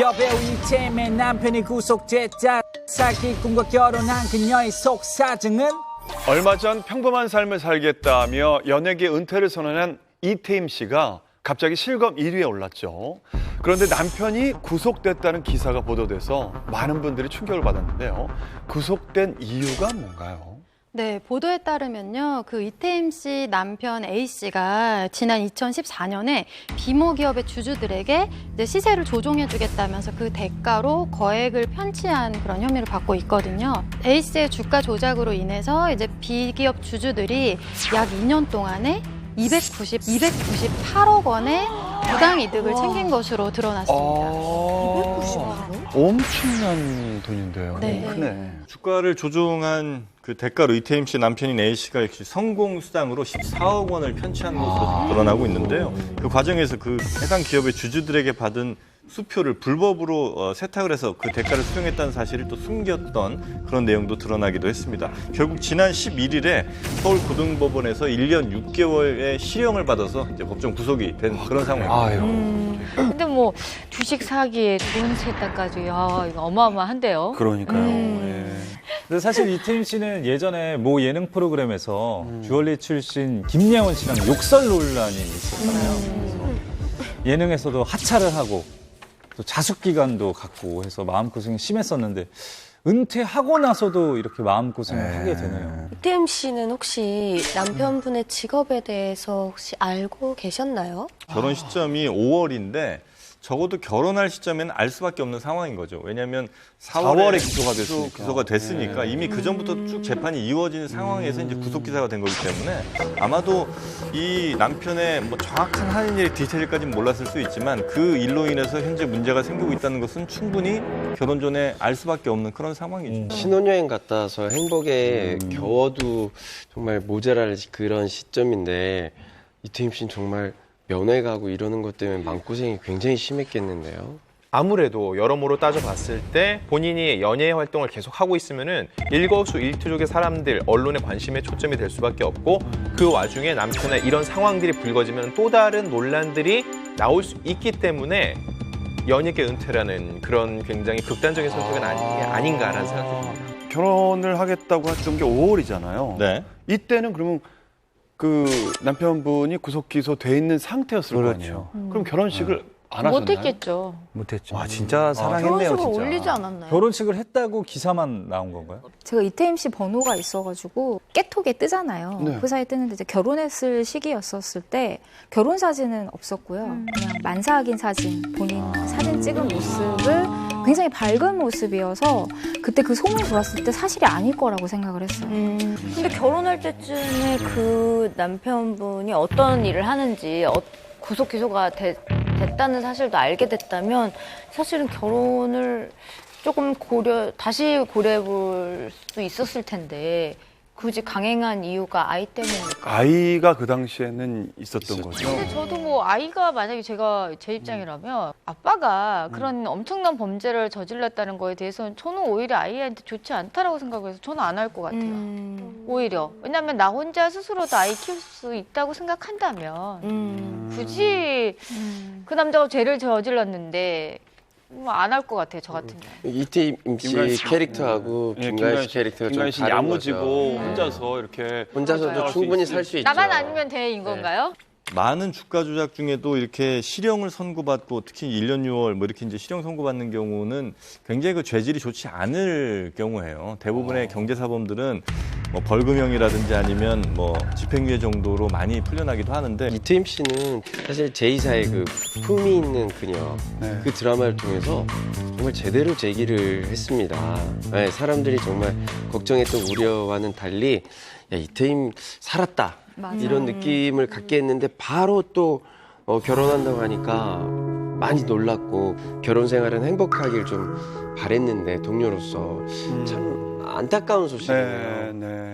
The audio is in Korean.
여배우 이태임의 남편이 구속됐다. 사기꾼과 결혼한 그녀의 속사정은? 얼마 전 평범한 삶을 살겠다며 연예계 은퇴를 선언한 이태임 씨가 갑자기 실검 1위에 올랐죠. 그런데 남편이 구속됐다는 기사가 보도돼서 많은 분들이 충격을 받았는데요. 구속된 이유가 뭔가요? 네, 보도에 따르면요. 그 이태임 씨 남편 A 씨가 지난 2014년에 비모 기업의 주주들에게 이제 시세를 조종해 주겠다면서 그 대가로 거액을 편취한 그런 혐의를 받고 있거든요. A 씨의 주가 조작으로 인해서 이제 비기업 주주들이 약 2년 동안에 290, 298억 원의 부당 이득을 챙긴 것으로 드러났습니다. 아, 엄청난 돈인데요. 네. 크네. 주가를 조종한 그 대가로 이태임 씨 남편인 A 씨가 역시 성공 수당으로 14억 원을 편취한 것으로 드러나고 있는데요. 그 과정에서 그 해당 기업의 주주들에게 받은 수표를 불법으로 어, 세탁을 해서 그 대가를 수령했다는 사실을 또 숨겼던 그런 내용도 드러나기도 했습니다. 결국 지난 11일에 서울고등법원에서 1년 6개월의 실형을 받아서 이제 법정 구속이 된 그런 상황입니다. 아유. 근데 뭐 주식 사기에 돈 세탁까지 야 이거 어마어마한데요. 그러니까요. 음. 예. 근데 사실 이태임 씨는 예전에 모 예능 프로그램에서 주얼리 출신 김예원 씨랑 욕설 논란이 있었잖아요. 그래서 예능에서도 하차를 하고 또 자숙 기간도 갖고 해서 마음고생이 심했었는데 은퇴하고 나서도 이렇게 마음고생을 하게 되네요. 이태임 씨는 혹시 남편분의 직업에 대해서 혹시 알고 계셨나요? 결혼 시점이 5월인데 적어도 결혼할 시점에는 알 수밖에 없는 상황인 거죠. 왜냐하면 4월에, 4월에 기소가 됐으니까. 기소가 됐으니까 이미 그 전부터 쭉 재판이 이루어진 상황에서 이제 구속 기사가 된 거기 때문에 아마도 이 남편의 뭐 정확한 하는 일의 디테일까지는 몰랐을 수 있지만 그 일로 인해서 현재 문제가 생기고 있다는 것은 충분히 결혼 전에 알 수밖에 없는 그런 상황이죠. 신혼여행 갔다 와서 행복에 겨워도 정말 모자랄 그런 시점인데 이태임 씨는 정말 면회 가고 이러는 것 때문에 마음고생이 굉장히 심했겠는데요. 아무래도 여러모로 따져봤을 때 본인이 연예 활동을 계속 하고 있으면은 일거수 일투족의 사람들 언론의 관심에 초점이 될 수밖에 없고 그 와중에 남편의 이런 상황들이 불거지면 또 다른 논란들이 나올 수 있기 때문에 연예계 은퇴라는 그런 굉장히 극단적인 선택은 아니, 아닌가라는 생각이 듭니다. 결혼을 하겠다고 했던 게 5월이잖아요. 네. 이때는 그러면 그 남편분이 구속 기소돼 있는 상태였을 거 아니에요. 그럼 결혼식을 안 하셨나요? 못했겠죠. 못했죠. 와 진짜 사랑했네요 진짜. 올리지 않았나요? 결혼식을 했다고 기사만 나온 건가요? 제가 이태임 씨 번호가 있어가지고 깨톡에 뜨잖아요. 네. 그 사이에 뜨는데 이제 결혼했을 시기였었을 때 결혼 사진은 없었고요. 그냥 만사하긴 사진, 본인 사진 찍은 모습을 굉장히 밝은 모습이어서 그때 그 소문이 돌았을 때 사실이 아닐 거라고 생각을 했어요. 근데 결혼할 때쯤에 그 남편분이 어떤 일을 하는지 어- 구속 기소가 되- 됐다는 사실도 알게 됐다면 사실은 결혼을 조금 고려 다시 고려해 볼 수도 있었을 텐데 굳이 강행한 이유가 아이 때문일까? 아이가 그 당시에는 있었던 거죠. 근데 저도 뭐 아이가 만약에 제가 제 입장이라면 아빠가 그런 엄청난 범죄를 저질렀다는 거에 대해서는 저는 오히려 아이한테 좋지 않다라고 생각해서 저는 안 할 것 같아요. 음. 오히려 왜냐하면 나 혼자 스스로도 아이 키울 수 있다고 생각한다면 음. 굳이 그 남자가 죄를 저질렀는데 뭐 안 할 것 같아요 저 같으면. 이태임 김가연 씨 씨. 캐릭터하고 예, 김가연 씨 캐릭터가 좀 김가연 씨 다른 야무지고 거죠. 혼자서 이렇게 혼자서도 충분히 살 수 있죠. 나만 아니면 돼인 건가요? 많은 주가 조작 중에도 이렇게 실형을 선고받고 특히 1년 6월 뭐 이렇게 이제 실형 선고받는 경우는 굉장히 그 죄질이 좋지 않을 경우예요. 대부분의 경제사범들은 뭐 벌금형이라든지 아니면 뭐 집행유예 정도로 많이 풀려나기도 하는데 이태임 씨는 사실 제2사의 그 품이 있는 그녀 네. 그 드라마를 통해서 정말 제대로 제기를 했습니다. 네, 사람들이 정말 걱정했던 우려와는 달리 야, 이태임 살았다 이런 느낌을 갖게 했는데 바로 또 어, 결혼한다고 하니까 많이 놀랐고 결혼 생활은 행복하길 좀 바랬는데 동료로서 참 안타까운 소식이네요. 네, 네.